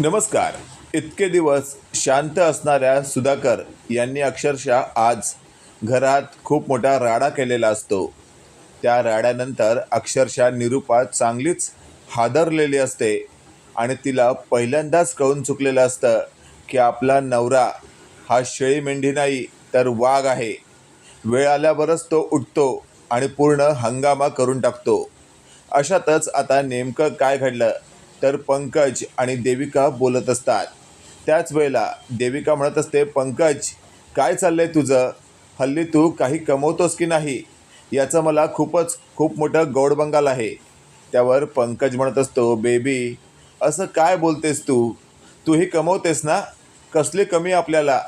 नमस्कार. इतके दिवस शांत असणाऱ्या सुधाकर यांनी अक्षरशः आज घरात खूप मोठा राडा केलेला असतो. त्या राड्यानंतर अक्षरशः निरूपा चांगलीच हादरलेली असते आणि तिला पहिल्यांदाच कळून चुकलेलं असतं की आपला नवरा हा शेळी मेंढी नाही तर वाघ आहे. वेळ आल्यावरच तो उठतो आणि पूर्ण हंगामा करून टाकतो. अशातच आता नेमकं काय घडलं? तर पंकज आणि देविका बोलत असतात. त्याच वेळेला देविका म्हणत असते पंकज काय चाललंय तुझं? हल्ली तू काही कमवतोस की नाही? याचं मला खूपच खूप मोठं गौडबंगाल आहे. त्यावर पंकज म्हणत असतो बेबी असं काय बोलतेस तू? तूही कमवतेस ना? कसली कमी आपल्याला?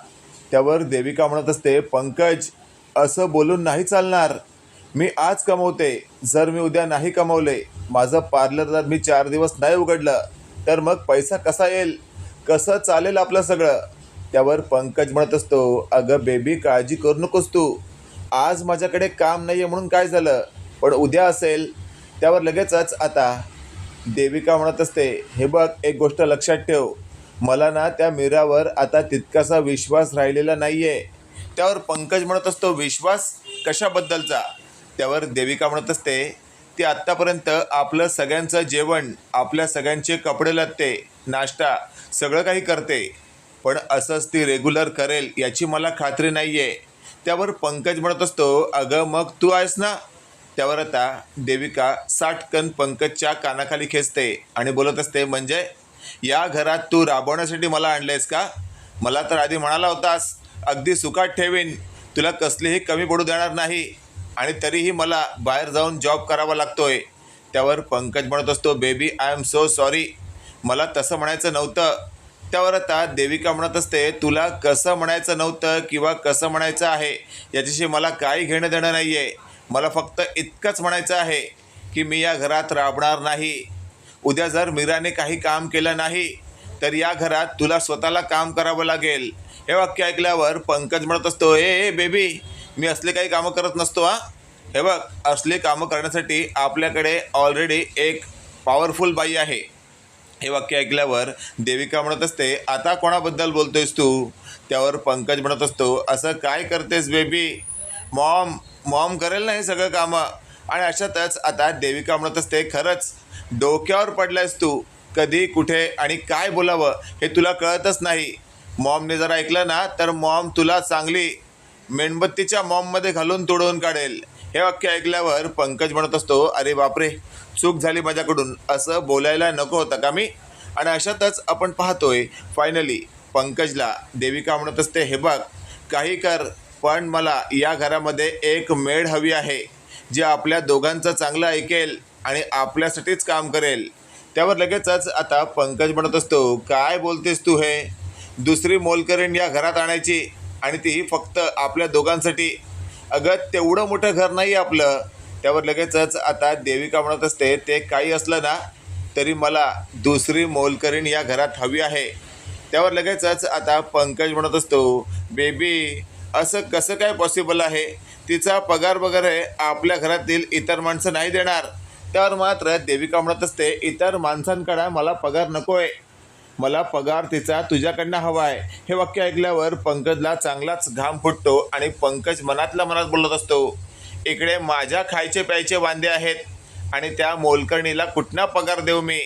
त्यावर देविका म्हणत असते पंकज असं बोलून नाही चालणार. मी आज कमवते. जर मी उद्या नाही कमवले माझं पार्लर जर मी चार दिवस नाही उघडलं तर मग पैसा कसा येईल? कसं चालेल आपलं सगळं? त्यावर पंकज म्हणत असतो अगं बेबी काळजी करू नकोस तू. आज माझ्याकडे काम नाही आहे म्हणून काय झालं? पण उद्या असेल. त्यावर लगेचच आता देविका म्हणत असते हे बघ एक गोष्ट लक्षात ठेव. मला ना त्या मीरावर आता तितकासा विश्वास राहिलेला नाही आहे त्यावर पंकज म्हणत असतो विश्वास कशाबद्दलचा? त्यावर देविका म्हणत असते ती आत्तापर्यंत आपलं सगळ्यांचं जेवण आपल्या सगळ्यांचे कपडे लत्ते नाश्ता सगळं काही करते. पण असंच ती रेग्युलर करेल याची मला खात्री नाही आहे त्यावर पंकज म्हणत असतो अगं मग तू आहेस ना? त्यावर आता देविका साठकन पंकजच्या कानाखाली खेचते आणि बोलत असते म्हणजे या घरात तू राबवण्यासाठी मला आणलेस का? मला तर आधी म्हणाला होतास अगदी सुखात ठेवीन. तुला कसलीही कमी पडू देणार नाही. आणि तरीही मला बाहेर जाऊन जॉब करावा लागतोय. त्यावर पंकज म्हणत असतो baby I am so sorry मला तसं म्हणायचं नव्हतं. त्यावर आता देविका म्हणत असते तुला कसं म्हणायचं नव्हतं किंवा कसं म्हणायचं आहे? याच्याशी मला काही घेणं देणं नाही आहे मला फक्त इतकंच म्हणायचं आहे की मी या घरात राबणार नाही. उद्या जर मीराने काही काम केलं नाही तर या घरात तुला स्वतःला काम करावं लागेल. हे वाक्य ऐकल्यावर पंकज म्हणत असतो ए ए बेबी मी असले काही कामं करत नसतो हा. हे बघ असले कामं करण्यासाठी आपल्याकडे ऑलरेडी एक पॉवरफुल बाई आहे. हे वाक्य ऐकल्यावर देविका म्हणत असते आता कोणाबद्दल बोलतोयस तू? त्यावर पंकज म्हणत असतो असं काय करतेस बेबी मॉम मॉम करेल ना हे सगळं कामं? आणि अशातच आता देविका म्हणत असते खरंच डोक्यावर पडलायस तू. कधी कुठे आणि काय बोलावं हे तुला कळतच नाही. मॉमने जर ऐकलं ना तर मॉम तुला चांगली मेणबत्तीच्या मॉममध्ये घालून तुडवून काढेल. हे वाक्य ऐकल्यावर पंकज म्हणत असतो अरे बापरे चूक झाली माझ्याकडून. असं बोलायला नको होतं का मी? आणि अशातच आपण पाहतोय फायनली पंकजला देविका म्हणत असते हे बघ काही कर पण मला या घरामध्ये एक मेड हवी आहे जी आपल्या दोघांचं चांगलं ऐकेल आणि आपल्यासाठीच काम करेल. त्यावर लगेचच आता पंकज म्हणत असतो काय बोलतेस तू हे? दुसरी मोलकरीण या घरात आणायची. आणि ती फक्त आपल्या दोघांसाठी. अगं तेवढं मोठं घर नाही आपलं. त्यावर लगेचच आता देविका म्हणत असते ते काही असलं ना तरी मला दुसरी मोलकरीण या घरात हवी आहे. त्यावर लगेचच आता पंकज म्हणत असतो बेबी असं कसं काय पॉसिबल आहे? तिचा पगार वगैरे आपल्या घरातील इतर माणसं नाही देणार. त्यावर मात्र देविका म्हणत असते इतर माणसांकडे मला पगार नको आहे मला पगार तिचा तुझ्याकडनं हवा आहे. हे वाक्य ऐकल्यावर पंकजला चांगलाच घाम फुटतो आणि पंकज मनातल्या मनात बोलत असतो इकडे माझ्या खायचे प्यायचे वांदे आहेत आणि त्या मोलकर्णीला कुठना पगार देऊ मी?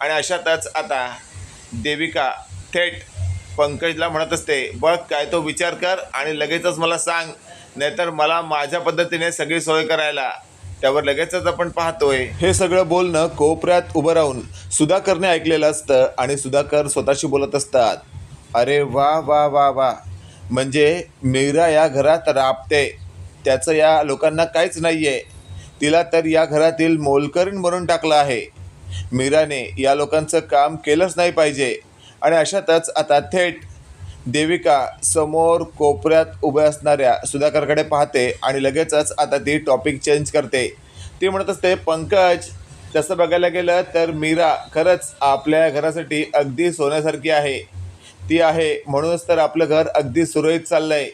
आणि अशातच आता देविका थेट पंकजला म्हणत असते बघ काय तो विचार कर आणि लगेचच मला सांग नाहीतर मला माझ्या पद्धतीने सगळी सोय करायला. त्यावर लगेचच आपण पाहतोय. हे सगळं बोलणं कोपऱ्यात उभं राहून सुधाकरने ऐकलेलं असतं आणि सुधाकर स्वतःशी बोलत असतात. अरे वा वा वा वा. म्हणजे मीरा या घरात राबते. त्याचं या लोकांना काहीच नाही आहे तिला तर या घरातील मोलकरीण म्हणून टाकलं आहे. मीराने या लोकांचं काम केलंच नाही पाहिजे. आणि अशातच आता थेट देविका समोर कोपऱ्यात उभ्या असणाऱ्या सुधाकरकडे पाहते आणि लगेचच आता ती टॉपिक चेंज करते. ती म्हणत असते पंकज तसं बघायला गेलं तर मीरा खरंच आपल्या घरासाठी अगदी सोन्यासारखी आहे. ती आहे म्हणूनच तर आपलं घर अगदी सुरळीत चाललं आहे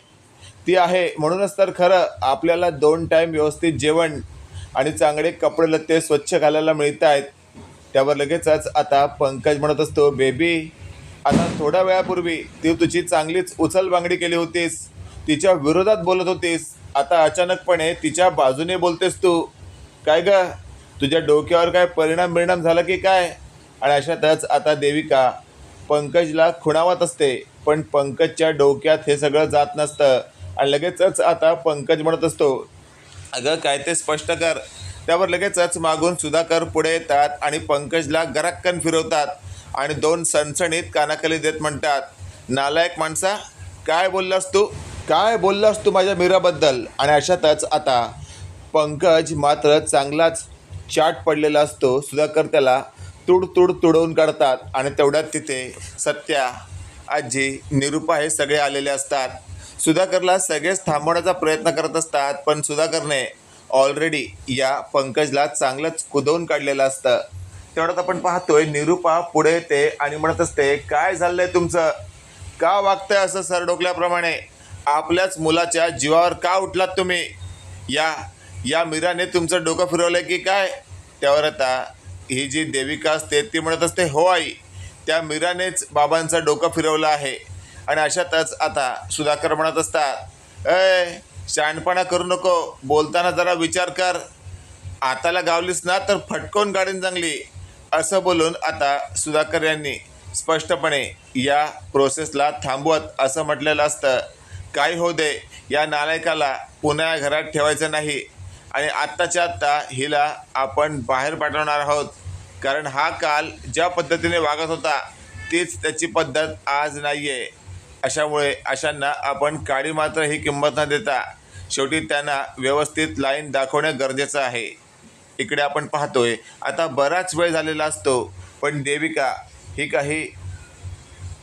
ती आहे म्हणूनच तर खरं आपल्याला दोन टाईम व्यवस्थित जेवण आणि चांगले कपडे लत्ते स्वच्छ घालायला मिळत आहेत त्यावर लगेचच आता पंकज म्हणत असतो बेबी आता थोड्या वेळापूर्वी ती तुझी चांगलीच उचलबांगडी केली होतीस. तिच्या विरोधात बोलत होतीस. आता अचानकपणे तिच्या बाजूने बोलतेस तू. काय ग? तुझ्या डोक्यावर काय परिणाम बिरिणाम झाला की काय? आणि अशातच आता देविका पंकजला खुणावत असते. पण पंकजच्या डोक्यात हे सगळं जात नसतं. आणि लगेचच आता पंकज म्हणत असतो अगं काय ते स्पष्ट कर. त्यावर लगेचच मागून सुधाकर पुढे येतात आणि पंकजला गराक्कन फिरवतात. आणि दोन सणसणीत कानाखाली देत म्हणतात नालायक माणसा काय बोललास तू? काय बोललास तू माझ्या मीराबद्दल? आणि अशातच आता पंकज मात्र चांगलाच चाट पडलेला असतो. सुधाकर त्याला तुड तुड तुडवून काढतात आणि तेवढ्यात तिथे सत्या आजी निरुपा हे सगळे आलेले असतात. सुधाकरला सगळेच थांबवण्याचा प्रयत्न करत असतात पण सुधाकरने ऑलरेडी या पंकजला चांगलंच कुदवून काढलेलं असतं. तेवढ्यात आपण पाहतोय निरुपा पुढे येते आणि म्हणत असते काय झालंय तुमचं? का वागतंय असं सरडोकल्याप्रमाणे आपल्याच मुलाच्या जीवावर का उठलात तुम्ही? या या मीराने तुमचं डोकं फिरवलंय की काय? त्यावर आता ही जी देविका असते ती म्हणत असते हो आई त्या मीरानेच बाबांचं डोकं फिरवलं आहे. आणि अशातच आता सुधाकर म्हणत असतात अय शहाणपणा करू नको बोलताना जरा विचार कर. आताला गावलीस ना तर फटकून गाडीन चांगली असं बोलून आता सुधाकर यांनी स्पष्टपणे या प्रोसेसला थांबवत असं म्हटलेलं असतं. काय हो दे या नालायकाला पुन्हा घरात ठेवायचं नाही आणि आत्ताच्या आत्ता हिला आपण बाहेर पाठवणार आहोत. कारण हा काल ज्या पद्धतीने वागत होता तीच त्याची पद्धत आज नाही आहे अशामुळे अशांना आपण काळी मात्र ही किंमत न देता शेवटी त्यांना व्यवस्थित लाईन दाखवणे गरजेचं आहे. इकडे आपण पाहतोय. आता बराच वेळ झालेला असतो पण देविका ही काही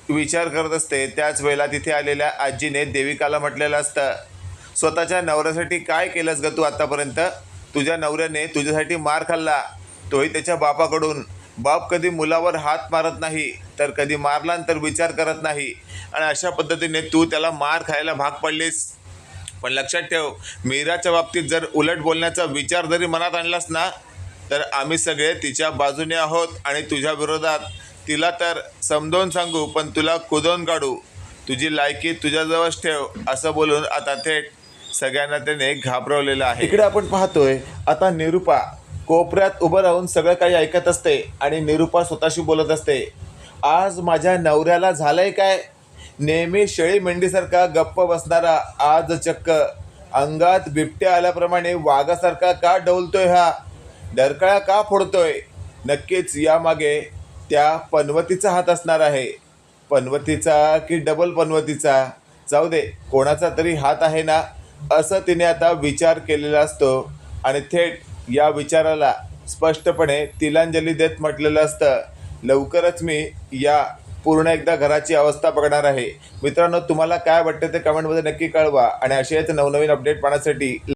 विचार करत असते. त्याच वेळेला तिथे आलेल्या आजीने देविकाला म्हटलेलं असतं स्वतःच्या नवऱ्यासाठी काय केलंस ग तू आतापर्यंत? तुझ्या नवऱ्याने तुझ्यासाठी मार खाल्ला. तोही त्याच्या बापाकडून. बाप कधी मुलावर हात मारत नाही तर कधी मारला तर विचार करत नाही. आणि अशा पद्धतीने तू त्याला मार खायला भाग पडलीस. पण लक्षात ठेव मीराच्या बाबतीत जर उलट बोलण्याचा विचार जरी मनात आणलास ना तर आम्ही सगळे तिच्या बाजूने आहोत आणि तुझ्या विरोधात. तिला तर समजावून सांगू पण तुला कुदवून काढू. तुझी लायकी तुझ्याजवळच ठेव असं बोलून आता थेट सगळ्यांना त्याने घाबरवलेलं आहे. इकडे आपण पाहतोय आता निरुपा कोपऱ्यात उभं राहून सगळं काही ऐकत असते आणि निरुपा स्वतःशी बोलत असते. आज माझ्या नवऱ्याला झालंय काय? नेहमी शेळी मेंढीसारखा गप्प बसणारा आज चक्क अंगात बिबट्या आल्याप्रमाणे वाघासारखा का डोलतोय हा? डरकळा का फोडतोय? नक्कीच यामागे त्या पनवतीचा हात असणार आहे. पनवतीचा की डबल पनवतीचा? जाऊ दे कोणाचा तरी हात आहे ना? असं तिने आता विचार केलेला असतो आणि थेट या विचाराला स्पष्टपणे तिलांजली देत म्हटलेलं असतं. लवकरच मी या पूर्ण एकदा घराची अवस्था बघणार आहे. मित्रांनो तुम्हाला काय वाटतं ते कमेंटमध्ये नक्की कळवा. आणि असेच नवनवीन अपडेट पाहण्यासाठी